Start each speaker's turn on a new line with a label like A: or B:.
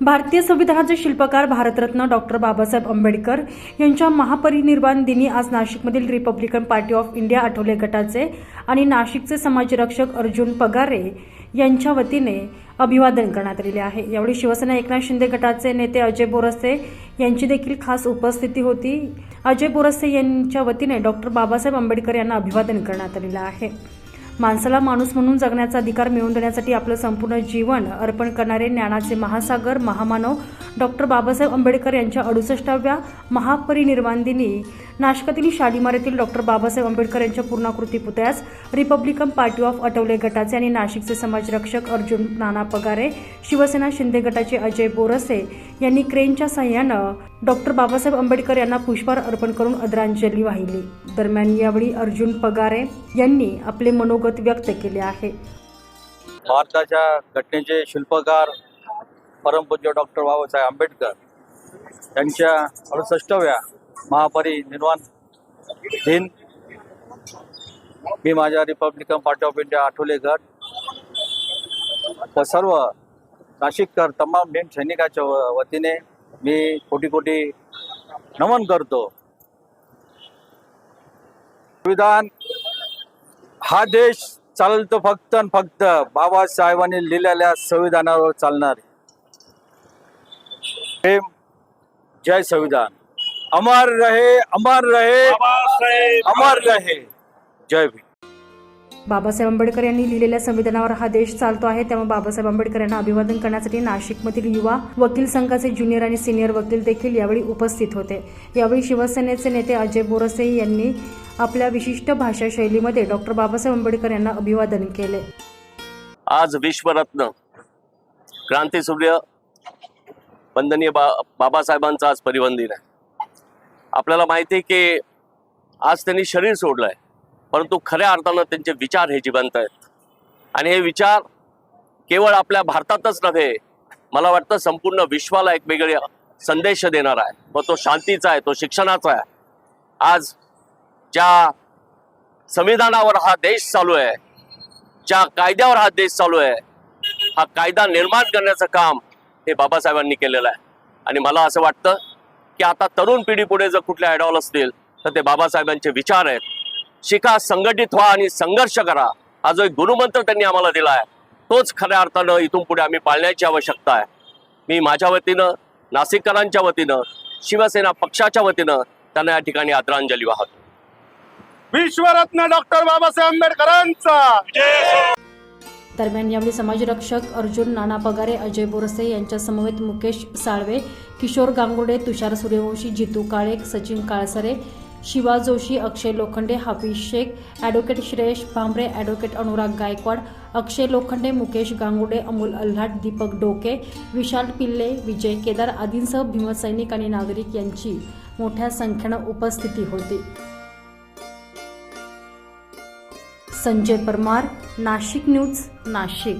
A: भारतीय संविधानाचे शिल्पकार भारतरत्न डॉक्टर बाबासाहेब आंबेडकर यांच्या महापरिनिर्वाण दिनी आज नाशिकमधील republican party of India Athawale गटाचे आणि नाशिकचे समाजरक्षक अर्जुन पगारे यांच्या वतीने अभिवादन करण्यात आलेले आहे. यावेळी शिवसेना एकनाथ शिंदे गटाचे नेते अजय बोरस्ते यांची देखील खास उपस्थिती होती. अजय बोरस्ते यांच्या वतीने डॉक्टर बाबासाहेब आंबेडकर यांना अभिवादन करण्यात आलेलं आहे. माणसाला माणूस म्हणून जगण्याचा अधिकार मिळवून देण्यासाठी आपलं संपूर्ण जीवन अर्पण करणारे ज्ञानाचे महासागर महामानव डॉक्टर बाबासाहेब आंबेडकर यांच्या अडुसष्टाव्या महापरिनिर्वाण दिनी नाशकातील शालिमार येथील डॉक्टर बाबासाहेब आंबेडकर यांच्या पूर्णाकृती पुतळ्यास रिपब्लिकन पार्टी ऑफ अटवले गटाचे आणि नाशिकचे समाजरक्षक अर्जुन नाना पगारे शिवसेना शिंदे गटाचे अजय बोरसे यांनी क्रेनच्या सहाय्यानं डॉक्टर बाबासाहेब आंबेडकर यांना पुष्पहार अर्पण करून आदरांजली वाहिली. दरम्यान यावेळी अर्जुन पगारे यांनी आपले मनोगत व्यक्त केले आहे.
B: भारताच्या घटनेचे शिल्पकार परमपूज्य डॉक्टर बाबासाहेब आंबेडकर यांच्या अडुसष्टव्या महापरिनिर्वाण दिन मी माझ्या republican party of India Athawale गट व सर्व नाशिककर तमाम भीम सैनिकाच्या वतीने मी कोटी कोटी नमन करतो. संविधान हा देश चालेल तो फक्त आणि फक्त बाबासाहेबांनी लिहिलेल्या संविधानावर चालणार. जय संविधान. अमर रहे अमर रहे अमर रहे. जय भीम.
A: बाबासाहेब आंबेडकर यांनी लिहिलेल्या संविधानावर हा देश चालतो आहे. त्यामुळे बाबासाहेब आंबेडकर यांना अभिवादन करण्यासाठी नाशिकमधील युवा वकील संघाचे ज्युनियर आणि सिनियर वकील देखील यावेळी उपस्थित होते. यावेळी शिवसेनेचे नेते अजय बोरसे यांनी आपल्या विशिष्ट भाषा शैलीमध्ये डॉक्टर बाबासाहेब आंबेडकर यांना अभिवादन केले.
C: आज विश्वरत्न क्रांतीसूर्य वंदनीय बा बाबासाहेबांचा आज परिवहन दिन आहे. आपल्याला माहिती आहे की आज त्यांनी शरीर सोडलं आहे परंतु खऱ्या अर्थानं त्यांचे विचार हे जिवंत आहेत. आणि हे विचार केवळ आपल्या भारतातच नव्हे मला वाटतं संपूर्ण विश्वाला एक वेगळे संदेश देणार आहे. व तो शांतीचा आहे तो शिक्षणाचा आहे. आज ज्या संविधानावर हा देश चालू आहे ज्या कायद्यावर हा देश चालू आहे हा कायदा निर्माण करण्याचं काम हे बाबासाहेबांनी केलेलं आहे. आणि मला असं वाटतं की आता तरुण पिढी पुढे जर कुठले आयडॉल असतील तर ते बाबासाहेबांचे विचार आहेत. शिका संघटित व्हा आणि संघर्ष करा. हा जो एक गुरुमंत्र त्यांनी आम्हाला दिला आहे तोच खऱ्या अर्थानं इथून पुढे आम्ही पाळण्याची आवश्यकता आहे. मी माझ्या वतीनं नाशिककरांच्या वतीनं शिवसेना पक्षाच्या वतीनं त्यांना या ठिकाणी आदरांजली वाहतो.
D: विश्वरत्न डॉक्टर बाबासाहेब आंबेडकरांचा!
A: दरम्यान यावेळी समाजरक्षक अर्जुन नाना पगारे अजय बोरसे यांच्या समवेत मुकेश साळवे किशोर गांगुर्डे तुषार सूर्यवंशी जितू काळे सचिन काळसरे शिवा जोशी अक्षय लोखंडे हाफिज शेख ॲडव्होकेट श्रेयश भांबरे ॲडव्होकेट अनुराग गायकवाड अक्षय लोखंडे मुकेश गांगुडे अमोल अल्हाट दीपक डोके विशाल पिल्ले विजय केदार आदींसह भीमसैनिक आणि नागरिक यांची मोठ्या संख्येनं उपस्थिती होती. संजय परमार नाशिक न्यूज नाशिक.